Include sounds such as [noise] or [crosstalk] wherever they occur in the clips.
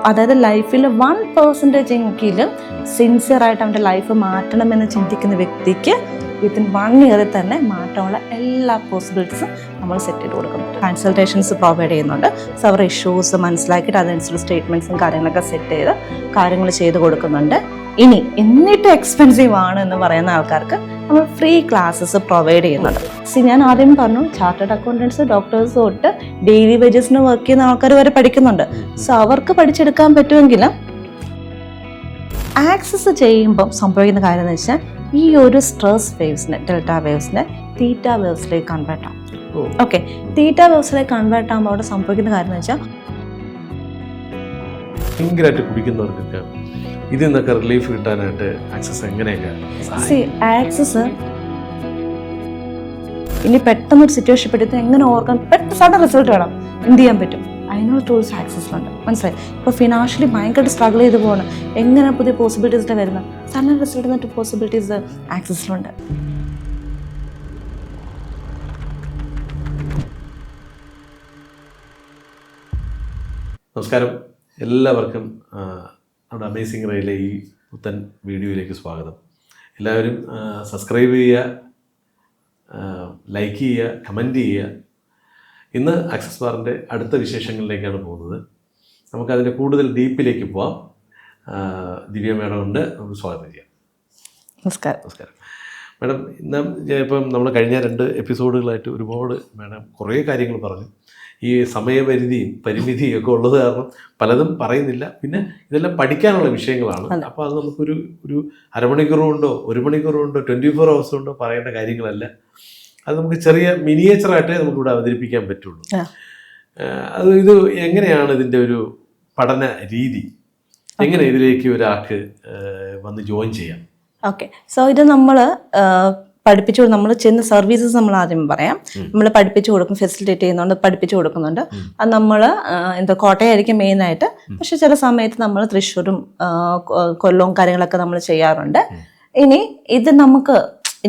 അതായത് ലൈഫിൽ one percentage എങ്കിലും സിൻസിയർ ആയിട്ട് അവന്റെ ലൈഫ് മാറ്റണമെന്ന് ചിന്തിക്കുന്ന വ്യക്തിക്ക് വിത്തിൻ വൺ ഇയറിൽ തന്നെ മാറ്റമുള്ള എല്ലാ പോസിബിലിറ്റീസും നമ്മൾ സെറ്റ് ചെയ്ത് കൊടുക്കുന്നുണ്ട്. കൺസൾട്ടേഷൻസ് പ്രൊവൈഡ് ചെയ്യുന്നുണ്ട്. സോ അവരുടെ ഇഷ്യൂസ് മനസ്സിലാക്കിയിട്ട് അതനുസരിച്ച് സ്റ്റേറ്റ്മെന്റ്സും കാര്യങ്ങളൊക്കെ സെറ്റ് ചെയ്ത് കാര്യങ്ങൾ ചെയ്ത് കൊടുക്കുന്നുണ്ട്. ഇനി എന്നിട്ട് എക്സ്പെൻസീവ് ആണ് എന്ന് പറയുന്ന ആൾക്കാർക്ക് നമ്മൾ ഫ്രീ ക്ലാസ്സസ് പ്രൊവൈഡ് ചെയ്യുന്നുണ്ട്. സി ഞാൻ ആദ്യം പറഞ്ഞു ചാർട്ടേഡ് അക്കൗണ്ടൻസ് ഡോക്ടേഴ്സ് തൊട്ട് ഡെയിലി വേജസിന് വർക്ക് ചെയ്യുന്ന ആൾക്കാർ വരെ പഠിക്കുന്നുണ്ട്. സോ അവർക്ക് പഠിച്ചെടുക്കാൻ പറ്റുമെങ്കിൽ ആക്സസ് ചെയ്യുമ്പം സംഭവിക്കുന്ന കാര്യം എന്ന് വെച്ചാൽ ഈ ഒരു സ്ട്രെസ് വേവ്സിനെ ഡെൽറ്റ വേവ്സിനെ തീറ്റ വേവ്സിലേക്ക് കൺവേർട്ട് ആവും. ഓക്കെ തീറ്റ വേവ്സിലേക്ക് കൺവേർട്ട് ആകുമ്പോൾ അവിടെ സംഭവിക്കുന്ന കാര്യം എന്ന് വെച്ചാൽ ഭയങ്കരമായിട്ട് കുടിക്കുന്നവർക്കൊക്കെ ഇതിൽ നിന്നൊക്കെ റിലീഫ് കിട്ടാനായിട്ട് ആക്സസ് എങ്ങനെയൊക്കെ? ആക്സസ് ഇനി പെട്ടെന്ന് ഒരു സിറ്റുവേഷൻ പെട്ടെന്ന് എങ്ങനെ ഓർക്കാൻ പെട്ടെന്ന് സഡൻ റിസൾട്ട് വേണം. എന്ത് ചെയ്യാൻ പറ്റും? അതിനുള്ള ടൂൾസ് ആക്സസിലുണ്ട് മനസ്സിലായി? ഇപ്പോൾ ഫിനാൻഷ്യലി ഭയങ്കര സ്ട്രഗിൾ ചെയ്ത് പോകണം എങ്ങനെ പുതിയ പോസിബിലിറ്റീസിന്റെ വരുന്നത് സഡൻ റിസൾട്ട് എന്നിട്ട് പോസിബിലിറ്റീസ് ആക്സസിലുണ്ട് നമസ്കാരം. എല്ലാവർക്കും നമ്മുടെ അമേസിംഗ് റയിലെ ഈ പുത്തൻ വീഡിയോയിലേക്ക് സ്വാഗതം. എല്ലാവരും സബ്സ്ക്രൈബ് ചെയ്യുക ലൈക്ക് ചെയ്യുക കമന്റ് ചെയ്യുക. ഇന്ന് ആക്സസ് ബാറിന്റെ അടുത്ത വിശേഷങ്ങളിലേക്കാണ് പോകുന്നത്. നമുക്കതിന്റെ കൂടുതൽ ഡീപ്പിലേക്ക് പോവാം. ദിവ്യ മേഡം ഉണ്ട് നമുക്ക് സ്വാഗതം ചെയ്യാം. നമസ്കാരം. നമസ്കാരം. മാഡം ഇന്ന് ഇപ്പം നമ്മൾ കഴിഞ്ഞ രണ്ട് എപ്പിസോഡുകളായിട്ട് ഒരുപാട് മേഡം കുറേ കാര്യങ്ങൾ പറഞ്ഞു. ഈ സമയപരിധിയും പരിമിതിയും ഒക്കെ ഉള്ളത് കാരണം പലതും പറയുന്നില്ല. പിന്നെ ഇതെല്ലാം പഠിക്കാനുള്ള വിഷയങ്ങളാണ്. അപ്പോൾ അത് നമുക്കൊരു ഒരു അരമണിക്കൂർ കൊണ്ടോ ഒരു മണിക്കൂർ കൊണ്ടോ ട്വന്റി ഫോർ ഹവേഴ്സ് കൊണ്ടോ പറയേണ്ട കാര്യങ്ങളല്ല. അത് നമുക്ക് ചെറിയ മിനിയേച്ചറായിട്ടേ നമുക്കിവിടെ അവതരിപ്പിക്കാൻ പറ്റുള്ളൂ. അത് ഇത് എങ്ങനെയാണ് ഇതിന്റെ ഒരു പഠന രീതി? എങ്ങനെ ഇതിലേക്ക് ഒരാൾക്ക് വന്ന് ജോയിൻ ചെയ്യാം? ഓക്കെ. സോ ഇത് നമ്മൾ പഠിപ്പിച്ചു നമ്മൾ ചെയ്യുന്ന സർവീസസ് നമ്മൾ ആദ്യം പറയാം. നമ്മൾ പഠിപ്പിച്ചു കൊടുക്കും ഫെസിലിറ്റേറ്റ് ചെയ്യുന്നുണ്ട് പഠിപ്പിച്ചു കൊടുക്കുന്നുണ്ട്. അത് നമ്മൾ എന്താ കോട്ടയമായിരിക്കും മെയിനായിട്ട് പക്ഷെ ചില സമയത്ത് നമ്മൾ തൃശ്ശൂരും കൊല്ലവും കാര്യങ്ങളൊക്കെ നമ്മൾ ചെയ്യാറുണ്ട്. ഇനി ഇത് നമുക്ക്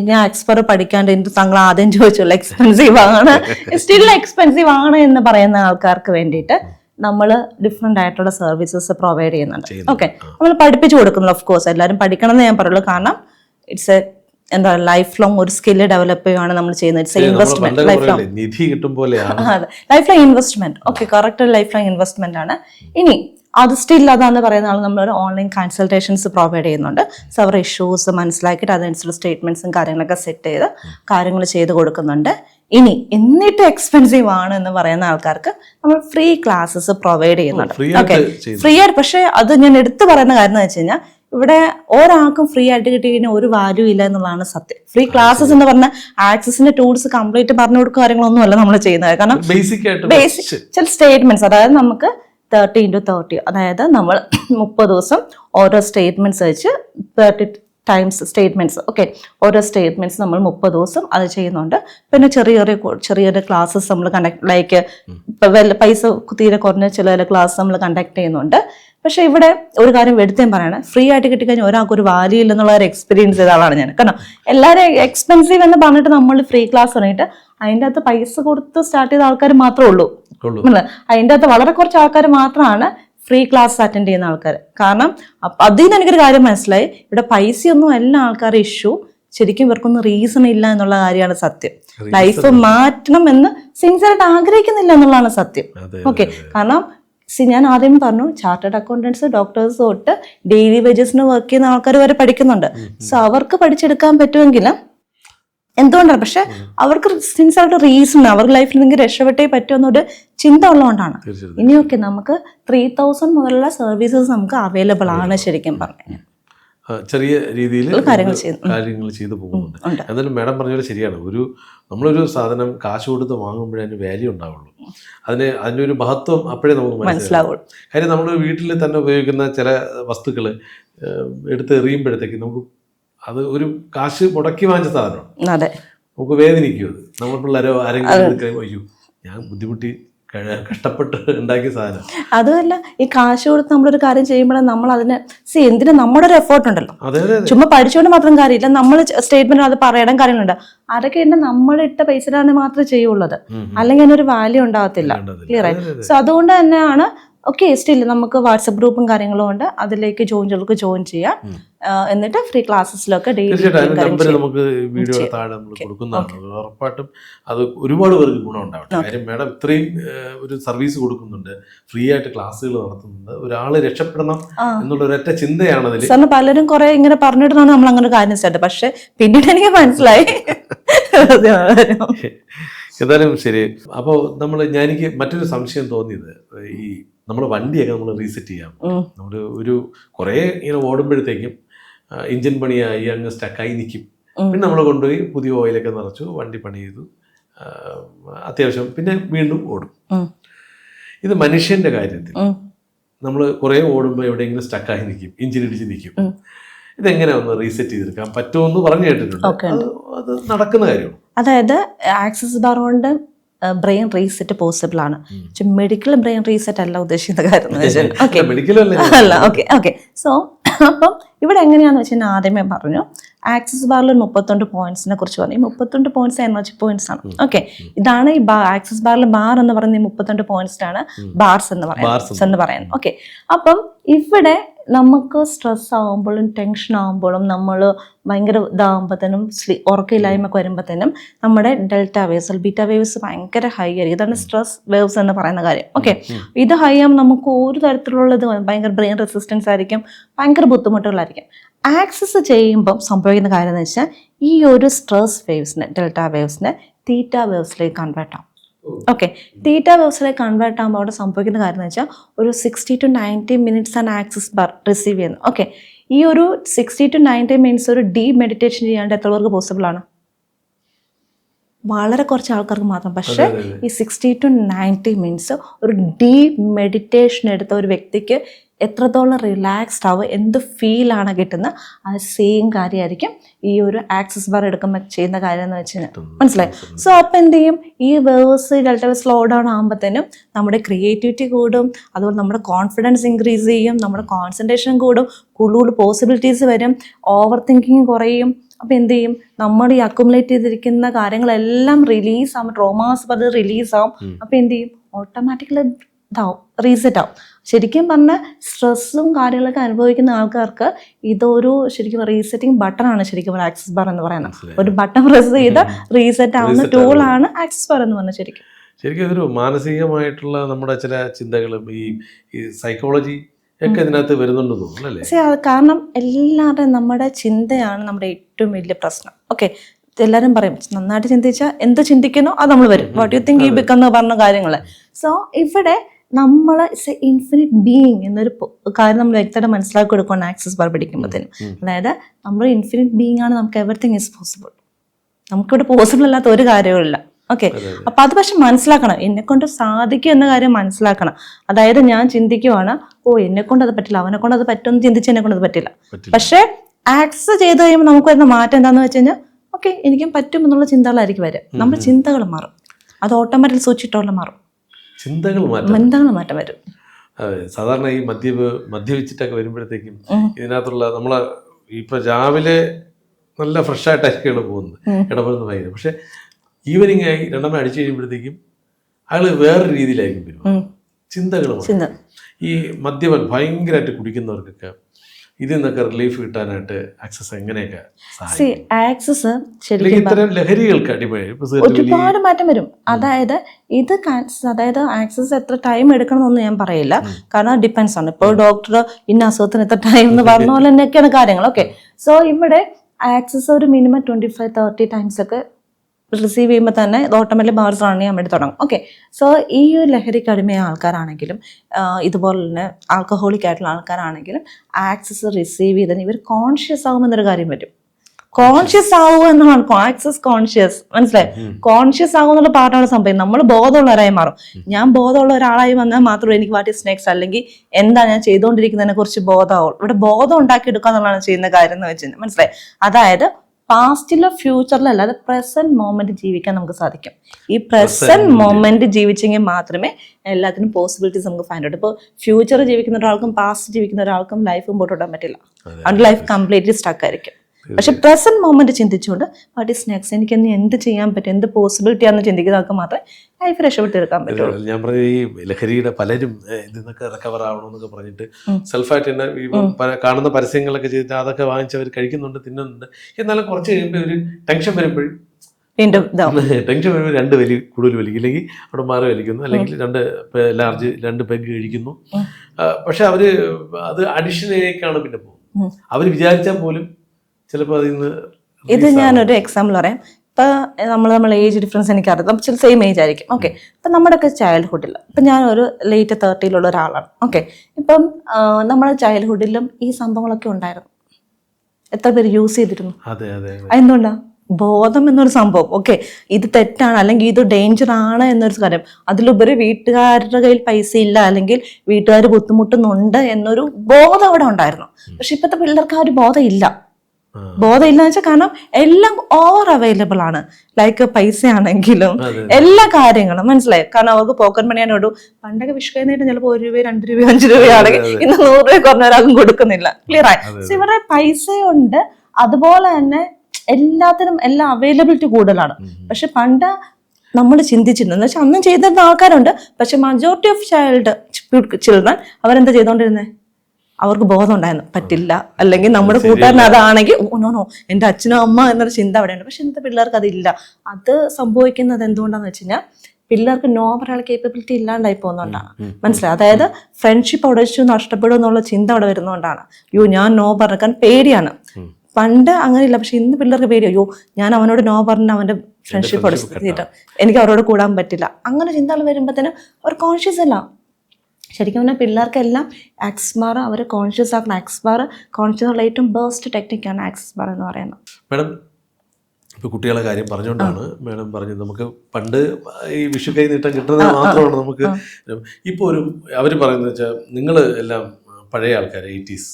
ഞാൻ എക്സ്പെർട്ട് പഠിക്കാണ്ട് എനിക്ക് താങ്കൾ ആദ്യം ചോദിച്ചുള്ള എക്സ്പെൻസീവ് ആണ്. [laughs] സ്റ്റിൽ എക്സ്പെൻസീവ് ആണ് എന്ന് പറയുന്ന ആൾക്കാർക്ക് വേണ്ടിയിട്ട് നമ്മൾ ഡിഫറെന്റ് ആയിട്ടുള്ള സർവീസസ് പ്രൊവൈഡ് ചെയ്യുന്നുണ്ട്. ചെയ്യുന്നുണ്ട്. ഓക്കെ നമ്മൾ പഠിപ്പിച്ചു കൊടുക്കുന്നു ഓഫ് കോഴ്സ് എല്ലാവരും പഠിക്കണം എന്ന് ഞാൻ പറയുള്ളൂ. കാരണം ഇറ്റ്സ് എ എന്താ ലൈഫ് ലോങ് ഒരു സ്കില്ല് ഡെവലപ്പ് ചെയ്യുകയാണ് നമ്മൾ ചെയ്യുന്നത്. ഇറ്റ്സ് ഇൻവെസ്റ്റ്മെന്റ് ലൈഫ് ലോങ് നിധി കിട്ടും പോലെയാണ്. അതെ. Life long investment okay correct life long investment ആണ്. ഇനി അത് സ്റ്റിൽ അതാന്ന് പറയുന്ന ആൾ നമ്മൾ ഓൺലൈൻ കൺസൾട്ടേഷൻസ് പ്രൊവൈഡ് ചെയ്യുന്നുണ്ട്. സോ അവരുടെ ഇഷ്യൂസ് മനസ്സിലാക്കിയിട്ട് അതനുസരിച്ച് സ്റ്റേറ്റ്മെന്റ്സും കാര്യങ്ങളൊക്കെ സെറ്റ് ചെയ്ത് കാര്യങ്ങൾ ചെയ്ത് കൊടുക്കുന്നുണ്ട്. ഇനി എന്നിട്ട് എക്സ്പെൻസീവ് ആണ് എന്ന് പറയുന്ന ആൾക്കാർക്ക് നമ്മൾ ഫ്രീ ക്ലാസ്സസ് പ്രൊവൈഡ് ചെയ്യുന്നുണ്ട്. ഓക്കെ ഫ്രീ ആയിട്ട് പക്ഷേ അത് ഞാൻ എടുത്തു പറയുന്ന കാര്യം എന്ന് വെച്ച് കഴിഞ്ഞാൽ ഇവിടെ ഒരാൾക്കും ഫ്രീ ആയിട്ട് കിട്ടി കഴിഞ്ഞാൽ ഒരു വാല്യൂ ഇല്ല എന്നുള്ളതാണ് സത്യം. ഫ്രീ ക്ലാസ്സസ് എന്ന് പറഞ്ഞാൽ ആക്സസിന്റെ ടൂൾസ് കംപ്ലീറ്റ് പറഞ്ഞു കൊടുക്കുക കാര്യങ്ങളൊന്നും അല്ല നമ്മൾ ചെയ്യുന്നത്. കാരണം ബേസിക് ബേസിക് ചില സ്റ്റേറ്റ്മെന്റ്സ് അതായത് നമുക്ക് തേർട്ടി ഇന്റു തേർട്ടി അതായത് നമ്മൾ മുപ്പത് ദിവസം ഓരോ സ്റ്റേറ്റ്മെന്റ്സ് വെച്ച് തേർട്ടി ടൈംസ് സ്റ്റേറ്റ്മെന്റ്സ് ഓക്കെ ഓരോ സ്റ്റേറ്റ്മെന്റ്സ് നമ്മൾ മുപ്പത് ദിവസം അത് ചെയ്യുന്നുണ്ട്. പിന്നെ ചെറിയ ചെറിയ ചെറിയ ചെറിയ ക്ലാസ്സസ് നമ്മൾ കണ്ടക്ട് ലൈക്ക് പൈസ തീരെ കുറഞ്ഞ ചില ക്ലാസ് നമ്മൾ കണ്ടക്ട് ചെയ്യുന്നുണ്ട്. പക്ഷെ ഇവിടെ ഒരു കാര്യം എടുത്തേം പറയണം. ഫ്രീ ആയിട്ട് കിട്ടിക്കഴിഞ്ഞാൽ ഒരാൾക്ക് ഒരു വാല്യൂ ഇല്ലെന്നുള്ള ഒരു എക്സ്പീരിയൻസ് ചെയ്ത ആളാണ് ഞാൻ. കാരണം എല്ലാവരും എക്സ്പെൻസീവ് എന്ന് പറഞ്ഞിട്ട് നമ്മൾ ഫ്രീ ക്ലാസ് തുടങ്ങിയിട്ട് അതിന്റെ അകത്ത് പൈസ കൊടുത്ത് സ്റ്റാർട്ട് ചെയ്ത ആൾക്കാർ മാത്രമേ ഉള്ളൂ. അതിന്റെ അകത്ത് വളരെ കുറച്ച് ആൾക്കാർ മാത്രമാണ് ഫ്രീ ക്ലാസ് അറ്റൻഡ് ചെയ്യുന്ന ആൾക്കാർ കാരണം അതിൽ നിന്ന് എനിക്കൊരു കാര്യം മനസ്സിലായി. ഇവിടെ പൈസയൊന്നും എല്ലാ ആൾക്കാരുടെ ഇഷ്യൂ ശരിക്കും ഇവർക്കൊന്നും റീസൺ ഇല്ല എന്നുള്ള കാര്യമാണ് സത്യം. ലൈഫ് മാറ്റണം എന്ന് സിൻസിയറായിട്ട് ആഗ്രഹിക്കുന്നില്ല എന്നുള്ളതാണ് സത്യം. ഓക്കെ കാരണം സി ഞാൻ ആദ്യം പറഞ്ഞു ചാർട്ടേഡ് അക്കൗണ്ടൻസ് ഡോക്ടേഴ്സ് തൊട്ട് ഡെയിലി വേജസിന് വർക്ക് ചെയ്യുന്ന ആൾക്കാർ വരെ പഠിക്കുന്നുണ്ട്. സോ അവർക്ക് പഠിച്ചെടുക്കാൻ പറ്റുമെങ്കിൽ എന്തുകൊണ്ടാണ്? പക്ഷെ അവർക്ക് സിൻസ് അവരുടെ റീസൺ അവർക്ക് ലൈഫിൽ നിങ്ങൾക്ക് രക്ഷപ്പെട്ടേ പറ്റുമെന്നൊരു ചിന്ത ഉള്ളതുകൊണ്ടാണ്. ഇനിയൊക്കെ നമുക്ക് ത്രീ തൗസൻഡ് മുതലുള്ള സർവീസസ് നമുക്ക് അവൈലബിൾ ആണ് ശരിക്കും പറഞ്ഞു ചെറിയ രീതിയിൽ കാര്യങ്ങൾ ചെയ്തു. പോകുന്നുണ്ട്. എന്നാലും മാഡം പറഞ്ഞ പോലെ ശരിയാണ്. ഒരു നമ്മളൊരു സാധനം കാശ് കൊടുത്ത് വാങ്ങുമ്പോഴേ അതിന് വാല്യൂ ഉണ്ടാവുള്ളൂ. അതിന് അതിന്റെ ഒരു മഹത്വം അപ്പോഴേ നമുക്ക് മനസ്സിലാവും മനസ്സിലാവുള്ളൂ. കാര്യം നമ്മൾ വീട്ടിൽ തന്നെ ഉപയോഗിക്കുന്ന ചില വസ്തുക്കൾ എടുത്ത് എറിയുമ്പോഴത്തേക്ക് നമുക്ക് അത് ഒരു കാശ് മുടക്കി വാങ്ങിച്ച സാധനമാണ്. അതെ. നമുക്ക് വേദനിക്കും അത്. നമ്മൾ പിള്ളേരോ ആരെങ്കിലും അയ്യോ ഞാൻ ബുദ്ധിമുട്ടി കഷ്ടപ്പെട്ട് ഉണ്ടാക്കിയ സാധനം. അതുമല്ല ഈ കാശ് കൊടുത്ത് നമ്മളൊരു കാര്യം ചെയ്യുമ്പോൾ നമ്മൾ അതിന് സി എന്തിന് നമ്മുടെ ഒരു എഫേർട്ട് ഉണ്ടല്ലോ ചുമ്മാ പഠിച്ചുകൊണ്ട് മാത്രം കാര്യമില്ല. നമ്മൾ സ്റ്റേറ്റ്മെന്റ് അത് പറയണം കാര്യങ്ങളുണ്ട്. അതൊക്കെ ഉണ്ട് നമ്മൾ ഇട്ട പൈസയിലാണ് മാത്രമേ ചെയ്യുള്ളത്. അല്ലെങ്കിൽ അതിനൊരു വാല്യൂ ഉണ്ടാകത്തില്ല. ക്ലിയർ ആയി. സോ അതുകൊണ്ട് തന്നെയാണ് ഓക്കെ സ്റ്റിൽ നമുക്ക് വാട്സപ്പ് ഗ്രൂപ്പും കാര്യങ്ങളും ഉണ്ട്. അതിലേക്ക് ജോയിൻ ചെയ്തവർക്ക് ജോയിൻ ചെയ്യാം. എന്നിട്ട് ഫ്രീ ക്ലാസ്സിലൊക്കെ ഡെയിലി നമുക്ക് വീഡിയോ താഴെ നമ്മൾ കൊടുക്കുന്നതാണ്. ഉറപ്പായിട്ടും അത് ഒരുപാട് പേർക്ക് ഗുണമുണ്ടാവട്ടെ. കാര്യം മാഡം ഇത്രയും ഒരു സർവീസ് കൊടുക്കുന്നുണ്ട്. ഫ്രീ ആയിട്ട് ക്ലാസ്സുകൾ നടത്തുന്നുണ്ട്. ഒരാൾ രക്ഷപ്പെടണം. എന്നുള്ള ഒരൊറ്റ ചിന്തയാണ് അതിൽ സാറിന് പലരും കുറെ ഇങ്ങനെ പറഞ്ഞിട്ടാണ് നമ്മൾ അങ്ങനെ ഒരു കാര്യം ചെയ്തത് പക്ഷെ പിന്നീട് എനിക്ക് മനസ്സിലായി. [laughs] എന്തായാലും ശരി. അപ്പോൾ നമ്മൾ ഞാൻ എനിക്ക് മറ്റൊരു സംശയം തോന്നിയത് ഈ നമ്മൾ വണ്ടിയൊക്കെ നമ്മൾ റീസെറ്റ് ചെയ്യാം. നമ്മൾ ഒരു കുറേ ഇങ്ങനെ ഓടുമ്പോഴത്തേക്കും എഞ്ചിൻ പണിയായി അങ്ങ് സ്റ്റക്കായി നിൽക്കും. പിന്നെ നമ്മൾ കൊണ്ടുപോയി പുതിയ ഓയിലൊക്കെ നിറച്ചു വണ്ടി പണി ചെയ്തു അത്യാവശ്യം പിന്നെ വീണ്ടും ഓടും. ഇത് മനുഷ്യന്റെ കാര്യത്തിൽ. നമ്മൾ കുറേ ഓടുമ്പോൾ എവിടെയെങ്കിലും സ്റ്റക്കായി നിൽക്കും എഞ്ചിൻ ഇടിച്ച് നിൽക്കും. ഇതെങ്ങനെ ഒന്ന് റീസെറ്റ് ചെയ്തെടുക്കാൻ പറ്റുമെന്ന് പറഞ്ഞു കേട്ടിട്ടുണ്ട്. അത് നടക്കുന്ന കാര്യമാണ്. അതായത് ആക്സിസ് ബാർ കൊണ്ട് ബ്രെയിൻ റീസെറ്റ് പോസിബിൾ ആണ്. മെഡിക്കൽ ബ്രെയിൻ റീസെറ്റ് അല്ല ഉദ്ദേശിക്കുന്ന കാര്യം അല്ല ഓക്കെ. ഓക്കെ സോ അപ്പം ഇവിടെ എങ്ങനെയാന്ന് വെച്ചാൽ ഞാൻ ആദ്യമേ പറഞ്ഞു. ആക്സിസ് ബാറിൽ മുപ്പത്തൊണ്ട് പോയിന്റ്സിനെ കുറിച്ച് പറഞ്ഞു. ഈ മുപ്പത്തൊണ്ട് പോയിന്റ്സ് എനർജി പോയിന്റ്സ് ആണ്. ഓക്കെ. ഇതാണ് ഈ ആക്സിസ് ബാറിൽ ബാർ എന്ന് പറയുന്ന ഈ മുപ്പത്തൊണ്ട് പോയിന്റ്സ് ആണ് ബാർസ് എന്ന് പറയുന്നത് എന്ന് പറയുന്നത്. ഓക്കെ. അപ്പം ഇവിടെ നമുക്ക് സ്ട്രെസ് ആകുമ്പോഴും ടെൻഷൻ ആകുമ്പോഴും നമ്മൾ ഭയങ്കര ഇതാകുമ്പോഴത്തേനും സ്ലീ ഉറക്കമില്ലായ്മയൊക്കെ വരുമ്പോഴത്തേനും നമ്മുടെ ഡെൽറ്റ വേവ്സ് ബീറ്റ വേവ്സ് ഭയങ്കര ഹൈ ആയിരിക്കും. ഇതാണ് സ്ട്രെസ് വേവ്സ് എന്ന് പറയുന്ന കാര്യം. ഓക്കെ ഇത് ഹൈ ആകുമ്പോൾ നമുക്ക് ഒരു തരത്തിലുള്ള ഇത് ഭയങ്കര ബ്രെയിൻ റെസിസ്റ്റൻസ് ആയിരിക്കും ഭയങ്കര ബുദ്ധിമുട്ടുകളായിരിക്കും. ആക്സസ് ചെയ്യുമ്പം സംഭവിക്കുന്ന കാര്യം എന്ന് വെച്ചാൽ ഈ ഒരു സ്ട്രെസ് വേവ്സിനെ ഡെൽറ്റ വേവ്സിനെ തീറ്റ വേവ്സിലേക്ക് കൺവേർട്ട് ആവും. ഓക്കെ തീറ്റ വേവ്സിലേക്ക് കൺവേർട്ട് ആകുമ്പോൾ അവിടെ സംഭവിക്കുന്ന കാര്യം എന്ന് വെച്ചാൽ ഒരു സിക്സ്റ്റി ടു നയന്റി മിനിറ്റ്സ് ആണ് ആക്സസ് ബർ റിസീവ് ചെയ്യുന്നത്. ഓക്കെ ഈ ഒരു സിക്സ്റ്റി ടു നയന്റി മിനിറ്റ്സ് ഒരു ഡീപ് മെഡിറ്റേഷൻ ചെയ്യാണ്ട് എത്ര പേർക്ക് പോസിബിൾ ആണ്? വളരെ കുറച്ച് ആൾക്കാർക്ക് മാത്രം. പക്ഷേ. ഈ സിക്സ്റ്റി ടു നയന്റി മിനിറ്റ്സ് ഒരു ഡീപ് മെഡിറ്റേഷൻ എടുത്ത ഒരു വ്യക്തിക്ക് എത്രത്തോളം റിലാക്സ്ഡ് ആവുക എന്ത് ഫീലാണ് കിട്ടുന്നത് അത് സെയിം കാര്യമായിരിക്കും ഈ ഒരു ആക്സസ് ബാർ എടുക്കുമ്പോൾ ചെയ്യുന്ന കാര്യം എന്ന് വെച്ചാൽ കഴിഞ്ഞാൽ മനസ്സിലായി? സോ അപ്പം എന്ത് ചെയ്യും? ഈ waves delta waves slow down ആകുമ്പോഴത്തേനും നമ്മുടെ ക്രിയേറ്റിവിറ്റി കൂടും അതുപോലെ നമ്മുടെ കോൺഫിഡൻസ് ഇൻക്രീസ് ചെയ്യും നമ്മുടെ കോൺസെൻട്രേഷൻ കൂടും കൂടുതൽ കൂടുതൽ പോസിബിലിറ്റീസ് വരും ഓവർ തിങ്കിങ് കുറയും. അപ്പോൾ എന്ത് ചെയ്യും? നമ്മൾ ഈ അക്കുമുലേറ്റ് ചെയ്തിരിക്കുന്ന കാര്യങ്ങളെല്ലാം റിലീസ് ആവും ട്രോമാസ് പറഞ്ഞ് റിലീസ് ആവും. അപ്പോൾ അപ്പം എന്ത് ചെയ്യും? ഓട്ടോമാറ്റിക്കലി ഇതാവും റീസെറ്റ് ആവും. ശരിക്കും പറഞ്ഞാൽ സ്ട്രെസ്സും കാര്യങ്ങളൊക്കെ അനുഭവിക്കുന്ന ആൾക്കാർക്ക് ഇതൊരു ശരിക്കും റീസെറ്റിംഗ് ബട്ടൺ ആണ് ശരിക്കും ആക്സസ് ബാർ എന്ന് പറയുന്നത്. ഒരു ബട്ടൺ പ്രസ് ചെയ്ത് റീസെറ്റ് ആവുന്ന ടൂളാണ് ടൂൾ ആണ് ആക്സസ് ബാർ എന്ന് പറഞ്ഞാൽ ശരിക്കും. ശരിക്കും ഇതൊരു മാനസികമായിട്ടുള്ള നമ്മുടെ ചില ചിന്തകളും ഈ ഈ സൈക്കോളജി ഒക്കെ ഇതിനകത്ത് വരുന്നുണ്ട് തോന്നുന്നു കാരണം എല്ലാവരുടെയും നമ്മുടെ ചിന്തയാണ് നമ്മുടെ ഏറ്റവും വലിയ പ്രശ്നം. ഓക്കെ എല്ലാവരും പറയും നന്നായിട്ട് ചിന്തിച്ചാൽ എന്ത് ചിന്തിക്കുന്നോ? അത് നമ്മൾ വരും. വാട്ട് യു തിങ്ക് ഈ ബിക്കെന്ന് പറഞ്ഞ കാര്യങ്ങൾ സോ ഇവിടെ നമ്മൾ ഇറ്റ്സ് എ ഇൻഫിനിറ്റ് ബീയിങ് എന്നൊരു കാര്യം നമ്മൾ വ്യക്തമായിട്ട് മനസ്സിലാക്കി കൊടുക്കണം ആക്സസ് ബാർ പഠിക്കുമ്പോഴത്തേനും അതായത് നമ്മൾ ഇൻഫിനിറ്റ് ബീയിങ് ആണ് നമുക്ക് എവറിത്തിങ് ഈസ് പോസിബിൾ നമുക്കിവിടെ പോസിബിൾ അല്ലാത്ത ഒരു കാര്യവുമില്ല. ഓക്കെ. അപ്പൊ അത് പക്ഷെ മനസ്സിലാക്കണം. എന്നെ കൊണ്ട് സാധിക്കും എന്ന കാര്യം മനസ്സിലാക്കണം. അതായത് ഞാൻ ചിന്തിക്കുവാണ് ഓ എന്നെ കൊണ്ട് അത് പറ്റില്ല. അവനെ കൊണ്ട് അത് പറ്റുമെന്ന് ചിന്തിച്ച് എന്നെ കൊണ്ട് അത് പറ്റില്ല. പക്ഷേ ആക്സസ് ചെയ്ത് കഴിയുമ്പോൾ നമുക്ക് വരുന്ന മാറ്റം എന്താന്ന് വെച്ച് കഴിഞ്ഞാൽ ഓക്കെ എനിക്കും പറ്റും എന്നുള്ള ചിന്തകളായിരിക്കും വരിക. നമ്മുടെ ചിന്തകൾ മാറും. അത് ഓട്ടോമാറ്റിക് സൂക്ഷിച്ചിട്ടുള്ള മാറും. ചിന്തകൾ മാറ്റം മാറ്റം വരും. അതെ സാധാരണ ഈ മദ്യപ് മദ്യപിച്ചിട്ടൊക്കെ വരുമ്പോഴത്തേക്കും. ഇതിനകത്തുള്ള നമ്മളെ ഇപ്പൊ രാവിലെ നല്ല ഫ്രഷ് ആയിട്ടായിരിക്കും പോകുന്നത്. ഉം. ഇടപെടുന്ന വൈകുന്നത് പക്ഷെ ഈവനിങ് ആയി രണ്ടെണ്ണം അടിച്ചു കഴിയുമ്പോഴത്തേക്കും അയാൾ വേറൊരു രീതിയിലായിരിക്കും വരും ചിന്തകൾ ഈ മദ്യപൻ ഭയങ്കരമായിട്ട് കുടിക്കുന്നവർക്കൊക്കെ ഇതിൽ നിന്നൊക്കെ റിലീഫ് കിട്ടാനായിട്ട് ആക്സസ് എങ്ങനെയൊക്കെ ആക്സസ് ഇത്തരം ലഹരികൾക്ക് അടിമയായി. ഒരുപാട് മാറ്റം വരും. അതായത് ഇത് അതായത് ആക്സസ് എത്ര ടൈം എടുക്കണമെന്നൊന്നും ഞാൻ പറയില്ല. കാരണം ഡിപ്പെൻസ് ആണ്. ഇപ്പോൾ ഡോക്ടർ ഇന്ന അസുഖത്തിന് എത്ര ടൈം എന്ന് പറഞ്ഞ പോലെ തന്നെയൊക്കെയാണ് കാര്യങ്ങൾ. ഓക്കെ സോ ഇവിടെ ആക്സസ് ഒരു minimum twenty five thirty times ഒക്കെ റിസീവ് ചെയ്യുമ്പോൾ തന്നെ ഇത് ഓട്ടോമാറ്റിക് ബാർസ് റൺ ചെയ്യാൻ വേണ്ടി തുടങ്ങും. ഓക്കെ സോ ഈ ഒരു ലഹരിക്ക് അടിമയായ ആൾക്കാരാണെങ്കിലും ഇതുപോലെ തന്നെ ആൽക്കഹോളിക് ആയിട്ടുള്ള ആൾക്കാരാണെങ്കിലും ആക്സസ് റിസീവ് ചെയ്തതിന് ഇവർ കോൺഷ്യസ് ആകുമെന്നൊരു കാര്യം വരും കോൺഷ്യസ് ആവുക എന്നാണ്. ആക്സസ് കോൺഷ്യസ് മനസ്സിലായി? കോൺഷ്യസ് ആകും എന്നുള്ള പാർട്ടാണ് സംഭവം നമ്മൾ ബോധമുള്ളവരായി മാറും. ഞാൻ ബോധമുള്ള ഒരാളായി വന്നാൽ മാത്രമേ എനിക്ക് വാട്ട് ഇസ് നെക്സ്റ്റ്? അല്ലെങ്കിൽ എന്താ ഞാൻ ചെയ്തുകൊണ്ടിരിക്കുന്നതിനെ കുറിച്ച് ബോധമാവുള്ളൂ. ഇവിടെ ബോധം ഉണ്ടാക്കിയെടുക്കുക എന്നുള്ളതാണ് ചെയ്യുന്ന കാര്യം എന്ന് വെച്ചാൽ മനസ്സിലായി? അതായത് പാസ്റ്റിലോ ഫ്യൂച്ചറിലോ അല്ലാതെ പ്രസന്റ് മോമെന്റ് ജീവിക്കാൻ നമുക്ക് സാധിക്കും. ഈ പ്രസന്റ് മോമെന്റ് ജീവിച്ചെങ്കിൽ മാത്രമേ എല്ലാത്തിനും പോസിബിലിറ്റീസ് നമുക്ക് ഫൈൻഡ് ഔട്ട് ഇപ്പോൾ ഫ്യൂച്ചർ ജീവിക്കുന്ന ഒരാൾക്കും പാസ്റ്റ് ജീവിക്കുന്ന ഒരാൾക്കും ലൈഫ് മുമ്പോട്ട് വിടാൻ പറ്റില്ല. അവരുടെ ലൈഫ് കംപ്ലീറ്റ്ലി സ്റ്റക്ക് ആയിരിക്കും. പക്ഷെ പ്രസന്റ് മൊമെന്റ് ചിന്തിച്ചുകൊണ്ട് വാട്ട് ഈസ് നെക്സ്റ്റ് എനിക്ക് ഇനി എന്ത് ചെയ്യാൻ പറ്റും? എന്ത് പോസിബിലിറ്റി ആണെന്ന് ചിന്തിക്കുന്നതൊക്കെ മാത്രമേ ലൈഫ് രക്ഷപ്പെട്ടെടുക്കാൻ പറ്റുള്ളൂ. ഞാൻ പറഞ്ഞ ഈ ലഹരിയുടെ പലരും ഇതിൽ നിന്നൊക്കെ റിക്കവർ ആവണമെന്നൊക്കെ പറഞ്ഞിട്ട്. സെൽഫായിട്ട് തന്നെ ഈ കാണുന്ന പരസ്യങ്ങളൊക്കെ ചെയ്തിട്ട് അതൊക്കെ വാങ്ങിച്ച് അവർ കഴിക്കുന്നുണ്ട് തിന്നുന്നുണ്ട്. എന്നാലും കുറച്ച് കഴിയുമ്പോൾ ഒരു ടെൻഷൻ വരുമ്പോഴും വീണ്ടും ടെൻഷൻ വരുമ്പോൾ രണ്ട് വലി കൂടുതൽ വലിക്കും. അല്ലെങ്കിൽ അവിടെ മാറി വലിക്കുന്നു. അല്ലെങ്കിൽ രണ്ട് ലാർജ് രണ്ട് പെഗ് കഴിക്കുന്നു. പക്ഷെ അവർ അത് അഡിഷനിലേക്കാണ് പിന്നെ പോകുന്നത്. അവർ അവർ വിചാരിച്ചാൽ പോലും ചിലപ്പോൾ അതിൽ നിന്ന് ഇത് ഞാനൊരു എക്സാമ്പിൾ പറയാം. ഇപ്പൊ നമ്മൾ നമ്മൾ ഏജ് ഡിഫറൻസ് എനിക്ക് അറിയാം ചില സെയിം ഏജ് ആയിരിക്കും. ഓക്കെ ഇപ്പം നമ്മുടെയൊക്കെ ചൈൽഡ്ഹുഡിൽ ഇപ്പം ഞാനൊരു ലേറ്റ് തേർട്ടിയിലുള്ള ഒരാളാണ്. ഓക്കെ ഇപ്പം നമ്മുടെ ചൈൽഡ്ഹുഡിലും ഈ സംഭവങ്ങളൊക്കെ ഉണ്ടായിരുന്നു. എത്ര പേര് യൂസ് ചെയ്തിരുന്നു? അതെ ബോധം എന്നൊരു സംഭവം. ഓക്കെ ഇത് തെറ്റാണ്. അല്ലെങ്കിൽ ഇത് ഡേഞ്ചർ ആണ് എന്നൊരു കാര്യം. അതിലുപരി വീട്ടുകാരുടെ കയ്യിൽ പൈസ ഇല്ല. അല്ലെങ്കിൽ വീട്ടുകാർ ബുദ്ധിമുട്ടുന്നുണ്ട് എന്നൊരു ബോധം അവിടെ ഉണ്ടായിരുന്നു. പക്ഷെ ഇപ്പോഴത്തെ പിള്ളേർക്ക് ആ ഒരു ബോധം ഇല്ല. ആ. ബോധം ഇല്ല വെച്ചാൽ കാരണം എല്ലാം ഓവർ അവൈലബിൾ ആണ്. ലൈക്ക് പൈസ ആണെങ്കിലും എല്ലാ കാര്യങ്ങളും മനസ്സിലായി? കാരണം അവർക്ക് പോക്കറ്റ് മണിയാണ് ഇടൂ പണ്ടൊക്കെ വിഷു കഴിഞ്ഞിട്ട് ചിലപ്പോൾ ഒരു രൂപ രണ്ട് രൂപ അഞ്ച് രൂപയാണെങ്കിൽ ഇന്ന് നൂറ് രൂപ കുറഞ്ഞ ഒരാൾക്കും കൊടുക്കുന്നില്ല. ക്ലിയർ ആയി? പക്ഷെ ഇവരുടെ പൈസയുണ്ട്. അതുപോലെ തന്നെ എല്ലാത്തിനും എല്ലാം അവൈലബിലിറ്റി കൂടുതലാണ്. പക്ഷെ പണ്ട് നമ്മൾ ചിന്തിച്ചിരുന്നു. എന്ന് വെച്ചാൽ അന്നും ചെയ്തിരുന്ന ആൾക്കാരുണ്ട്. പക്ഷെ മജോറിറ്റി ഓഫ് ചൈൽഡ് ചിൽഡ്രൻ അവരെന്താ ചെയ്തോണ്ടിരുന്നത് അവർക്ക് ബോധം ഉണ്ടായിരുന്നു പറ്റില്ല. അല്ലെങ്കിൽ നമ്മുടെ കൂട്ടുകാരൻ അതാണെങ്കിൽ ഓനോനോ എന്റെ അച്ഛനും അമ്മ എന്നൊരു ചിന്ത അവിടെയുണ്ട്. പക്ഷെ ഇന്നത്തെ പിള്ളേർക്ക് അതില്ല. അത് സംഭവിക്കുന്നത് എന്തുകൊണ്ടാന്ന് വെച്ച് കഴിഞ്ഞാൽ പിള്ളേർക്ക് നോ പറയാനുള്ള കേപ്പബിലിറ്റി ഇല്ലാണ്ടായി പോകുന്നതുകൊണ്ടാണ്. മനസ്സിലായി അതായത് ഫ്രണ്ട്ഷിപ്പ് അവിടെ വെച്ച് നഷ്ടപ്പെടും എന്നുള്ള ചിന്ത അവിടെ വരുന്നതുകൊണ്ടാണ് അയ്യോ ഞാൻ നോ പറഞ്ഞാൽ പേടിയാണ്. പണ്ട് അങ്ങനെ ഇല്ല പക്ഷെ ഇന്ന് പിള്ളേർക്ക് പേടി. അയ്യോ ഞാൻ അവനോട് നോ പറഞ്ഞ അവന്റെ ഫ്രണ്ട്ഷിപ്പ് friendship എനിക്ക് അവരോട് കൂടാൻ പറ്റില്ല. അങ്ങനെ ചിന്തകൾ വരുമ്പോഴത്തേനും അവർ കോൺഷ്യസ് അല്ല. ശരിക്കും പറഞ്ഞാൽ പിള്ളേർക്കെല്ലാം ആക്സ് ബാർ അവർ കോൺഷ്യസ് ആക്കുന്ന ആക്സ് ബാർ കോൺഷ്യസ് ഉള്ള ഏറ്റവും ബേസ്റ്റ് ടെക്നിക്കാണ് ആക്സ് ബാർ എന്ന് പറയുന്നത്. മാഡം ഇപ്പോൾ കുട്ടികളെ കാര്യം പറഞ്ഞുകൊണ്ടാണ് മാഡം പറഞ്ഞത്. നമുക്ക് പണ്ട് ഈ വിഷു കൈ നീട്ടം കിട്ടുന്നത് മാത്രമാണ് നമുക്ക് ഇപ്പോൾ ഒരു അവർ പറയുന്നത് വെച്ചാൽ നിങ്ങൾ എല്ലാം പഴയ ആൾക്കാർ എയ്റ്റീസ്.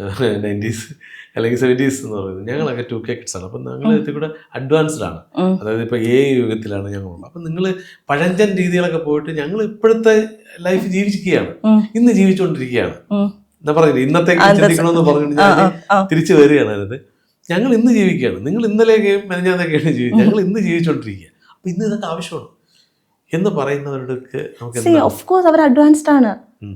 [laughs] നയന്റീസ് അല്ലെങ്കിൽ സെവന്റീസ് എന്ന് പറയുന്നത്. ഞങ്ങളൊക്കെ ടു കെ കിഡ്സ് ആണ്. അപ്പം ഞങ്ങൾ ഇതിൽ കൂടെ അഡ്വാൻസ്ഡ് ആണ്. അതായത് ഇപ്പോൾ ഏ യുഗത്തിലാണ് ഞങ്ങളുള്ളത്. അപ്പം നിങ്ങൾ പഴഞ്ചൻ രീതികളൊക്കെ പോയിട്ട് ഞങ്ങൾ ഇപ്പോഴത്തെ ലൈഫ് ജീവിക്കുകയാണ് ഉം. ഇന്ന് ജീവിച്ചുകൊണ്ടിരിക്കുകയാണ്. എന്താ പറയുന്നത് ഇന്നത്തേക്ക് എന്താ- ചിന്തിക്കണമെന്ന് പറഞ്ഞിട്ട് ആ, ഞാൻ. തിരിച്ചു വരികയാണ്. അതായത് ഞങ്ങൾ ഇന്ന് ജീവിക്കുകയാണ്. നിങ്ങൾ ഇന്നലെയൊക്കെയും മെനഞ്ഞാന്നൊക്കെയാണ് ജീവിക്കുക ഞങ്ങൾ ഇന്ന് ജീവിച്ചുകൊണ്ടിരിക്കുക. അപ്പം ഇന്ന് ഇതൊക്കെ ആവശ്യമാണ്. എന്ന് പറയുന്നവരുടെ നമുക്ക് ഓഫ് കോഴ്സ് അവർ അഡ്വാൻസ്ഡ് ആണ്. ഉം.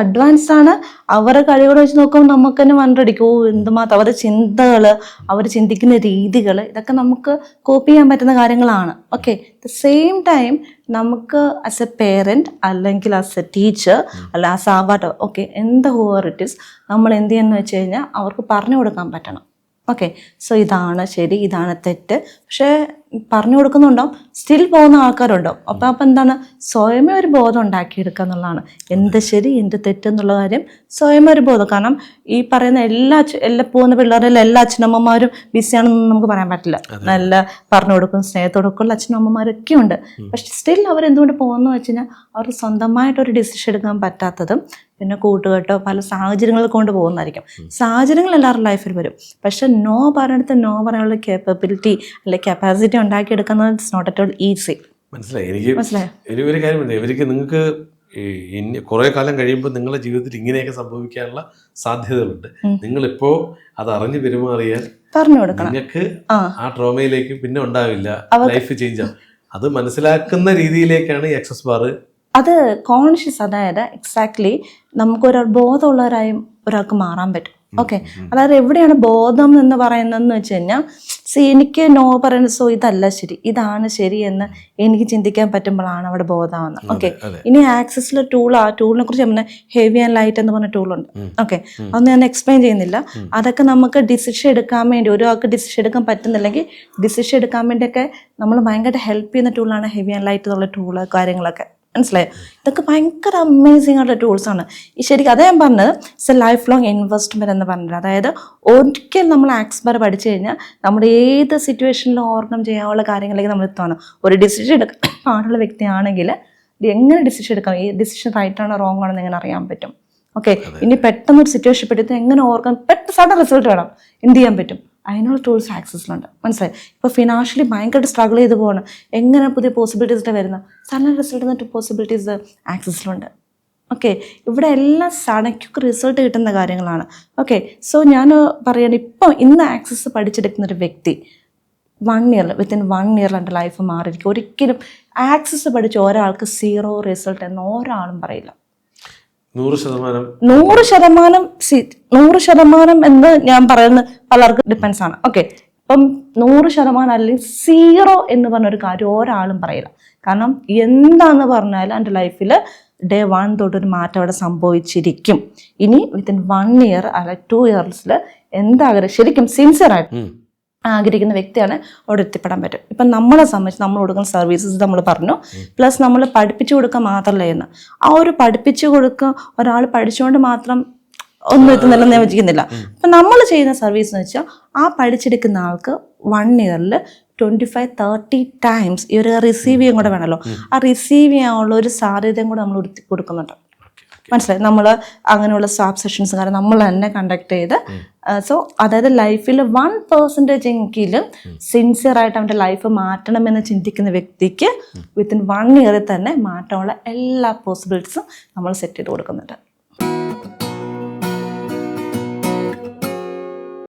അഡ്വാൻസ് ആണ്. അവരുടെ കഴിവുകൾ വെച്ച് നോക്കുമ്പോൾ നമുക്ക് തന്നെ വണ്ടടിക്കും ഓ എന്തുമാത്രം അവരുടെ ചിന്തകൾ അവർ ചിന്തിക്കുന്ന രീതികൾ ഇതൊക്കെ നമുക്ക് കോപ്പി ചെയ്യാൻ പറ്റുന്ന കാര്യങ്ങളാണ്. ഓക്കെ ദ സെയിം ടൈം നമുക്ക് ആസ് എ പേരന്റ് അല്ലെങ്കിൽ ആസ് എ ടീച്ചർ അല്ല ആസ് ആ വാട്ട് ഓക്കെ എന്ത് ഹൂവർ ഇറ്റ് ഇസ് നമ്മൾ എന്ത് ചെയ്യുന്നു വെച്ച് കഴിഞ്ഞാൽ അവർക്ക് പറഞ്ഞു കൊടുക്കാൻ പറ്റണം. ഓക്കെ സോ ഇതാണ് ശരി ഇതാണ് തെറ്റ്. പക്ഷേ പറഞ്ഞു കൊടുക്കുന്നുണ്ടാവും സ്റ്റിൽ പോകുന്ന ആൾക്കാരുണ്ടാവും. അപ്പം അപ്പം എന്താണ്? സ്വയമേ ഒരു ബോധം ഉണ്ടാക്കിയെടുക്കുക എന്നുള്ളതാണ്. എന്ത് ശരി എന്ത് തെറ്റ് എന്നുള്ള കാര്യം സ്വയമേ ഒരു ബോധം. കാരണം ഈ പറയുന്ന എല്ലാ എല്ലാ പോകുന്ന പിള്ളേരെല്ലാം എല്ലാ അച്ഛനമ്മമാരും ബിസിയാണെന്ന് നമുക്ക് പറയാൻ പറ്റില്ല. നല്ല പറഞ്ഞു കൊടുക്കും സ്നേഹത്തോടെ ഉള്ള അച്ഛനമ്മമാരൊക്കെ ഉണ്ട്. പക്ഷെ സ്റ്റിൽ അവരെന്തുകൊണ്ട് പോകുന്നു വെച്ച് കഴിഞ്ഞാൽ അവർക്ക് സ്വന്തമായിട്ടൊരു ഡിസിഷൻ എടുക്കാൻ പറ്റാത്തതും പിന്നെ കൂട്ടുകെട്ടോ പല സാഹചര്യങ്ങൾ കൊണ്ട് പോകുന്നതായിരിക്കും സാഹചര്യങ്ങൾ എല്ലാവരുടെ ലൈഫിൽ വരും. പക്ഷെ നോ പറയുന്നിടത്ത് നോ പറയാനുള്ള കേപ്പബിലിറ്റി അല്ലെങ്കിൽ കപ്പാസിറ്റി ഉണ്ടാക്കിയെടുക്കുന്നത് it's not at all easy മനസ്സിലായി. എനിക്ക് ഒരു കാര്യം ഇവർക്ക് നിങ്ങൾക്ക് ഇനി കുറേ കാലം കഴിയുമ്പോൾ നിങ്ങളുടെ ജീവിതത്തിൽ ഇങ്ങനെയൊക്കെ സംഭവിക്കാനുള്ള സാധ്യതകളുണ്ട്. നിങ്ങൾ നിങ്ങളിപ്പോൾ അത് അറിഞ്ഞു പെരുമാറിയാൽ പറഞ്ഞു കൊടുക്കണം. നിങ്ങൾക്ക് ആ. ആ ട്രോമയിലേക്ക് പിന്നെ ഉണ്ടാവില്ല. ലൈഫ് ചേഞ്ച് ആവും. അത് മനസ്സിലാക്കുന്ന രീതിയിലേക്കാണ് ഈ എക്സസ് ബാർ അത് കോൺഷ്യസ് അതായത് എക്സാക്ട്ലി നമുക്കൊരാൾ ബോധമുള്ളവരായും ഒരാൾക്ക് മാറാൻ പറ്റും. ഓക്കെ അതായത് എവിടെയാണ് ബോധം എന്ന് പറയുന്നതെന്ന് വെച്ച് കഴിഞ്ഞാൽ സി എനിക്ക് നോ പറയുന്നത് സോ ഇതല്ല ശരി. ഇതാണ് ശരി എന്ന് എനിക്ക് ചിന്തിക്കാൻ പറ്റുമ്പോഴാണ് അവിടെ ബോധമാവുന്നത്. ഓക്കെ ഇനി ആക്സസിലെ ടൂൾ ആ ടൂളിനെ കുറിച്ച് നമ്മൾ ഹെവി ആൻഡ് ലൈറ്റ് എന്ന് പറഞ്ഞ ടൂളുണ്ട്. ഓക്കെ അതൊന്നും ഞാൻ എക്സ്പ്ലെയിൻ ചെയ്യുന്നില്ല. അതൊക്കെ നമുക്ക് ഡിസിഷൻ എടുക്കാൻ വേണ്ടി ഒരാൾക്ക് ഡിസിഷൻ എടുക്കാൻ പറ്റുന്നില്ലെങ്കിൽ ഡിസിഷൻ എടുക്കാൻ വേണ്ടിയൊക്കെ നമ്മൾ ഭയങ്കര ഹെൽപ്പ് ചെയ്യുന്ന ടൂളാണ് ഹെവി ആൻഡ് ലൈറ്റ് എന്നുള്ള ടൂൾ കാര്യങ്ങളൊക്കെ. മനസ്സിലായോ? ഇതൊക്കെ ഭയങ്കര അമേസിംഗ് ആയിട്ടുള്ള ടൂൾസ് ആണ്. ഈ ശരിക്കും അതേ ഞാൻ പറഞ്ഞത് it's a life long investment എന്ന് പറഞ്ഞത് അതായത് ഒരിക്കൽ നമ്മൾ ആക്സ്ബർ പഠിച്ചു കഴിഞ്ഞാൽ നമ്മുടെ ഏത് സിറ്റുവേഷനിലും ഓർണം ചെയ്യാനുള്ള കാര്യങ്ങളിലേക്ക് നമ്മൾ എത്തുകയാണ് ഒരു ഡിസിഷൻ എടുക്കാൻ പാടുള്ള വ്യക്തിയാണെങ്കിൽ ഇത് എങ്ങനെ ഡിസിഷൻ എടുക്കാം? ഈ ഡിസിഷൻ റൈറ്റ് ആണോ റോങ് ആണോ എന്ന് എങ്ങനെ അറിയാൻ പറ്റും? ഓക്കെ ഇനി പെട്ടെന്ന് ഒരു സിറ്റുവേഷൻ പെടുത്ത് എങ്ങനെ ഓർക്കാൻ പെട്ടെന്ന് സഡൻ റിസൾട്ട് വേണം. എന്ത് ചെയ്യാൻ പറ്റും? അതിനുള്ള ടൂൾസ് ആക്സസിലുണ്ട് മനസ്സിലായി? ഇപ്പോൾ ഫിനാൻഷ്യലി ഭയങ്കരമായിട്ട് സ്ട്രഗിൾ ചെയ്ത് പോകണം എങ്ങനെ പുതിയ പോസിബിലിറ്റീസിന്റെ വരുന്ന? സഡൻ റിസൾട്ട് എന്നിട്ട് പോസിബിലിറ്റീസ് ആക്സസിലുണ്ട് ഓക്കെ ഇവിടെ എല്ലാം സണയ്ക്കൊക്കെ റിസൾട്ട് കിട്ടുന്ന കാര്യങ്ങളാണ്. ഓക്കെ സോ ഞാൻ പറയണ ഇപ്പോൾ ഇന്ന് ആക്സസ് പഠിച്ചെടുക്കുന്ന ഒരു വ്യക്തി വൺ ഇയർ വിത്തിൻ വൺ ഇയറിൽ എന്റെ ലൈഫ് മാറിയിരിക്കും. ഒരിക്കലും ആക്സസ് പഠിച്ച ഒരാൾക്ക് സീറോ റിസൾട്ട് എന്ന് ഒരാളും പറയില്ല. നൂറ് ശതമാനം നൂറ് ശതമാനം സി നൂറ് ശതമാനം എന്ന് ഞാൻ പറയുന്ന പലർക്കും ഡിപ്പെൻസ് ആണ്. ഓക്കെ ഇപ്പം നൂറ് ശതമാനം അല്ലെങ്കിൽ സീറോ എന്ന് പറഞ്ഞ ഒരു കാര്യം ഒരാളും പറയില്ല. കാരണം എന്താന്ന് പറഞ്ഞാലും എന്റെ ലൈഫിൽ ഡേ വൺ തൊട്ട് ഒരു മാറ്റം അവിടെ സംഭവിച്ചിരിക്കും. ഇനി വിത്തിൻ വൺ ഇയർ അല്ല ടു ഇയേഴ്സിൽ എന്താഗ്രഹം ശരിക്കും സിൻസിയറായിട്ട് ഉം. ആഗ്രഹിക്കുന്ന വ്യക്തിയാണ് അവിടെ എത്തിപ്പെടാൻ പറ്റും. ഇപ്പം നമ്മളെ സംബന്ധിച്ച് നമ്മൾ കൊടുക്കുന്ന സർവീസസ് നമ്മൾ പറഞ്ഞു. പ്ലസ് നമ്മൾ പഠിപ്പിച്ചു കൊടുക്കുക മാത്രമല്ല എന്ന് ആ ഒരു പഠിപ്പിച്ചു കൊടുക്കുക ഒരാൾ പഠിച്ചുകൊണ്ട് മാത്രം ഒന്നും എത്തുന്നില്ലെന്ന് ഞാൻ വിചാരിക്കുന്നില്ല. അപ്പം നമ്മൾ ചെയ്യുന്ന സർവീസ് എന്ന് വെച്ചാൽ ആ പഠിച്ചെടുക്കുന്ന ആൾക്ക് വൺ ഇയറിൽ ട്വന്റി ഫൈവ് തേർട്ടി ടൈംസ് ഈ ഒരു റിസീവ് ചെയ്യാൻ കൂടെ വേണമല്ലോ ആ റിസീവ് ചെയ്യാനുള്ള ഒരു സാധ്യതയും കൂടെ നമ്മൾ കൊടുക്കുന്നുണ്ട്. മനസ്സിലായി? നമ്മൾ അങ്ങനെയുള്ള സ്റ്റാഫ് സെഷൻസ് കാരണം നമ്മൾ തന്നെ കണ്ടക്ട് ചെയ്ത് സോ അതായത് ലൈഫിൽ വൺ പെർസെന്റേജ് എങ്കിലും സിൻസിയർ ആയിട്ട് അവന്റെ ലൈഫ് മാറ്റണമെന്ന് ചിന്തിക്കുന്ന വ്യക്തിക്ക് വിത്തിൻ വൺ ഇയറിൽ തന്നെ മാറ്റമുള്ള എല്ലാ പോസിബിലിറ്റീസും നമ്മൾ സെറ്റ് ചെയ്ത് കൊടുക്കുന്നുണ്ട്.